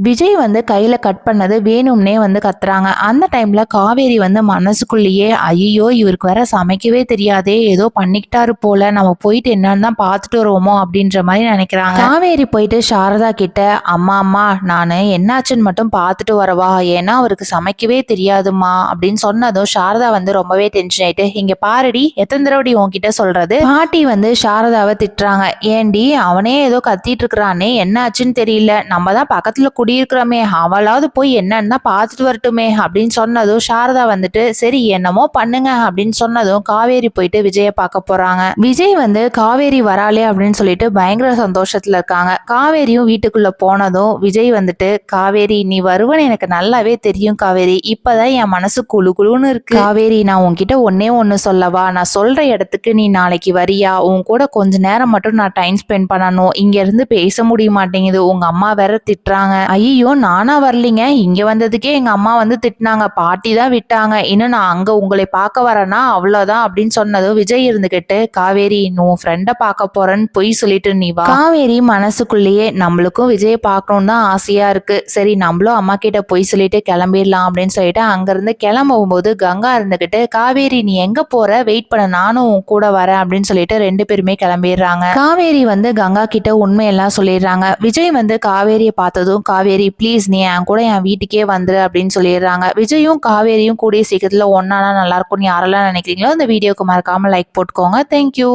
விஜய் வந்து கையில கட் பண்ணது வேணும்னே வந்து கத்துறாங்க. அந்த டைம்ல காவேரி வந்து மனசுக்குள்ளேயே ஐயோ இவருக்கு வேற சமைக்கவே தெரியாதே ஏதோ பண்ணிக்கிட்டாரு போல நம்ம போயிட்டு என்னன்னு தான் பார்த்துட்டு வருவோமோ அப்படின்ற மாதிரி நினைக்கிறாங்க. காவேரி போயிட்டு சாரதா கிட்ட அம்மா அம்மா நான் என்னாச்சுன்னு மட்டும் பார்த்துட்டு வரவா ஏன்னா அவருக்கு சமைக்கவே தெரியாதுமா அப்படின்னு சொன்னதும் சாரதா வந்து ரொம்பவே டென்ஷன் ஆயிட்டு இங்க பாருடி எத்தனை தடவை உன்கிட்ட சொல்றது? பாட்டி வந்து சாரதாவை திட்டுறாங்க ஏண்டி அவனே ஏதோ கத்திட்டு இருக்கிறானே என்னாச்சுன்னு தெரியல நம்ம தான் பக்கத்துல குடியிருக்கிறோமே அவளாவது போய் என்னன்னு தான் பார்த்துட்டு வரட்டுமே அப்படின்னு சொன்னதும் சாரதா வந்துட்டு சரி என்னமோ பண்ணுங்க அப்படின்னு சொன்னதும் காவேரி போயிட்டு விஜய பார்க்க போறாங்க. விஜய் வந்து காவேரி வராளே அப்படின்னு சொல்லிட்டு பயங்கர சந்தோஷத்துல இருக்காங்க. காவேரியும் வீட்டுக்குள்ள போனதும் விஜய் வந்துட்டு காவேரி நீ வருவன்னு எனக்கு நல்லாவே தெரியும் காவேரி. இப்பதான் என் மனசு குழு குழுன்னு இருக்கு. காவேரி நான் உன்கிட்ட ஒன்னே ஒன்னு சொல்லவா? நான் சொல்ற இடத்துக்கு நீ நாளைக்கு வரியா? உன் கூட கொஞ்ச நேரம் மட்டும் நான் டைம் ஸ்பெண்ட் பண்ணணும். இங்க இருந்து பேச முடிய மாட்டேங்குது. உங்க அம்மா வேற திட்டுறாங்க. ஐயோ நானா வரலிங்க. இங்க வந்ததுக்கே எங்க அம்மா வந்து திட்டினாங்க. பாட்டி தான் விட்டாங்க. இன்னும் நான் அங்க உங்களை பார்க்க வரேன்னா அவ்வளவுதான் அப்படின்னு சொன்னதும் விஜய் இருந்துகிட்டு காவேரி நீ உன் ஃப்ரெண்டை பார்க்க போறேன்னு பொய் சொல்லிட்டு நீ வா. காவேரி மனசுக்குள்ளேயே நம்மளுக்கும் விஜயை பார்க்கணும்னு தான் ஆசையா இருக்கு. சரி நம்மளும் அம்மா கிட்ட பொய் சொல்லிட்டு கிளம்பிடலாம் அப்படின்னு சொல்லிட்டு அங்கிருந்து கிளம்பும் போது கங்கா இருந்துகிட்டு காவேரி நீ எங்க போற? வெயிட் பண்ண. நானும் உன் கூட வரேன். அப்படின்னு சொல்லிட்டு ரெண்டு பேருமே கிளம்பிடுறாங்க. காவேரி வந்து கங்கா கிட்ட உண்மையெல்லாம் சொல்லிடுறாங்க. விஜய் வந்து காவேரியை பார்த்ததும் காவேரி ப்ளீஸ் நீ என் கூட என் வீட்டுக்கே வந்துரு அப்படின்னு சொல்லிடுறாங்க. விஜயும் காவேரியும் கூடிய சீக்கிரத்தில் ஒன்னானா நல்லா இருக்கும்னு யாரெல்லாம் நினைக்கிறீங்களோ இந்த வீடியோக்கு மறக்காமல் லைக் போட்டுக்கோங்க. தேங்க்யூ